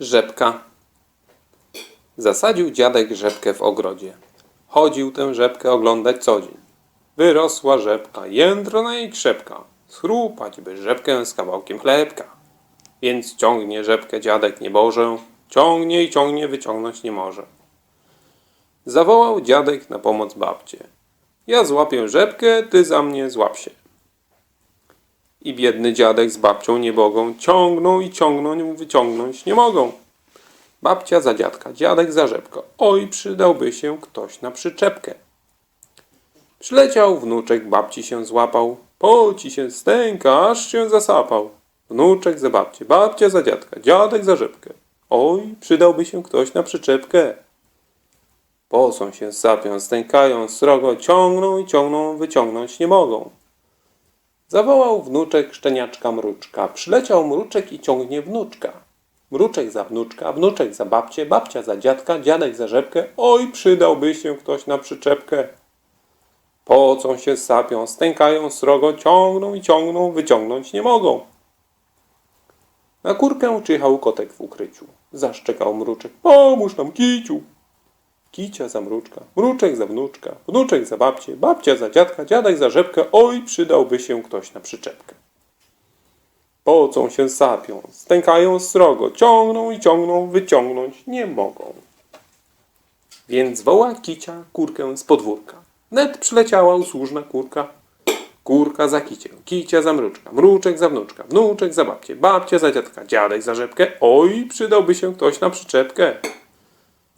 Rzepka. Zasadził dziadek rzepkę w ogrodzie. Chodził tę rzepkę oglądać co dzień. Wyrosła rzepka, jędrna i krzepka. Schrupać by rzepkę z kawałkiem chlebka. Więc ciągnie rzepkę dziadek nieboże. Ciągnie i ciągnie, wyciągnąć nie może. Zawołał dziadek na pomoc babcię. Ja złapię rzepkę, ty za mnie złap się. I biedny dziadek z babcią nie mogą. Ciągną i ciągną, wyciągnąć nie mogą. Babcia za dziadka, dziadek za rzepkę. Oj, przydałby się ktoś na przyczepkę. Przyleciał wnuczek, babci się złapał. Poci się stęka, aż się zasapał. Wnuczek za babcię, babcia za dziadka, dziadek za rzepkę. Oj, przydałby się ktoś na przyczepkę. Posą się, sapią, stękają, srogo, ciągną i ciągną, wyciągnąć nie mogą. Zawołał wnuczek szczeniaczka mruczka. Przyleciał mruczek i ciągnie wnuczka. Mruczek za wnuczka, wnuczek za babcię, babcia za dziadka, dziadek za rzepkę. Oj, przydałby się ktoś na przyczepkę. Pocą się, sapią, stękają, srogo, ciągną i ciągną, wyciągnąć nie mogą. Na kurkę czyhał kotek w ukryciu. Zaszczekał mruczek. Pomóż nam, kiciu. Kicia za mruczka, mruczek za wnuczka, wnuczek za babcię, babcia za dziadka, dziadek za rzepkę. Oj, przydałby się ktoś na przyczepkę. Pocą się, sapią, stękają srogo, ciągną i ciągną, wyciągnąć nie mogą. Więc woła kicia kurkę z podwórka. Net przyleciała usłużna kurka. Kurka za kiciem, kicia za mruczka, mruczek za wnuczka, wnuczek za babcię, babcia za dziadka, dziadek za rzepkę. Oj, przydałby się ktoś na przyczepkę.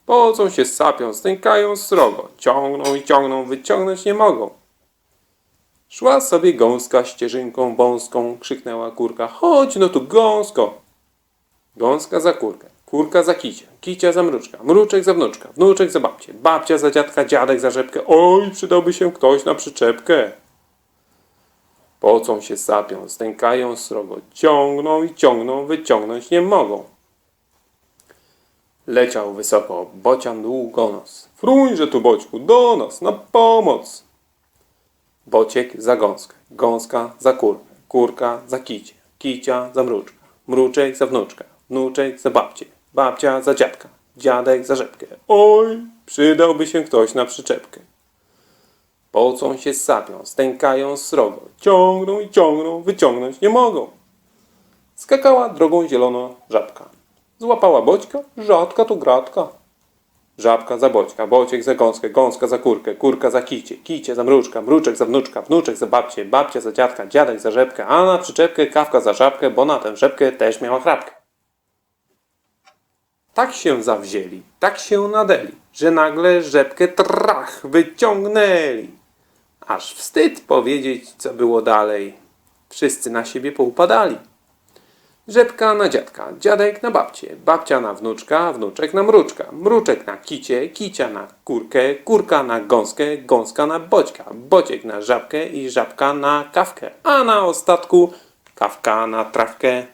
Pocą się, sapią, stękają srogo, ciągną i ciągną, wyciągnąć nie mogą. Szła sobie gąska ścieżynką wąską, krzyknęła kurka, chodź no tu gąsko. Gąska za kurkę, kurka za kicia, kicia za mruczka, mruczek za wnuczka, wnuczek za babcię, babcia za dziadka, dziadek za rzepkę. Oj, przydałby się ktoś na przyczepkę. Pocą się, sapią, stękają srogo, ciągną i ciągną, wyciągnąć nie mogą. Leciał wysoko, bocian długonos. Fruńże tu, boćku, do nas, na pomoc! Bociek za gąskę, gąska za kurkę, kurka za kicie, kicia za mruczka, mruczek za wnuczka, wnuczek za babcię, babcia za dziadka, dziadek za rzepkę. Oj, przydałby się ktoś na przyczepkę. Pocą się, sapią, stękają srogo, ciągną i ciągną, wyciągnąć nie mogą. Skakała drogą zielono żabka. Złapała boćka, rzadka to gratka. Żabka za boćka, bociek za gąskę, gąska za kurkę, kurka za kicie, kicie za mruczka, mruczek za wnuczka, wnuczek za babcię, babcia za dziadka, dziadek za rzepkę, a na przyczepkę kawka za żabkę, bo na tę rzepkę też miała chrapkę. Tak się zawzięli, tak się nadeli, że nagle rzepkę trach wyciągnęli. Aż wstyd powiedzieć, co było dalej. Wszyscy na siebie poupadali. Rzepka na dziadka, dziadek na babcię, babcia na wnuczka, wnuczek na mruczka, mruczek na kicie, kicia na kurkę, kurka na gąskę, gąska na boćka, bociek na żabkę i żabka na kawkę, a na ostatku kawka na trawkę.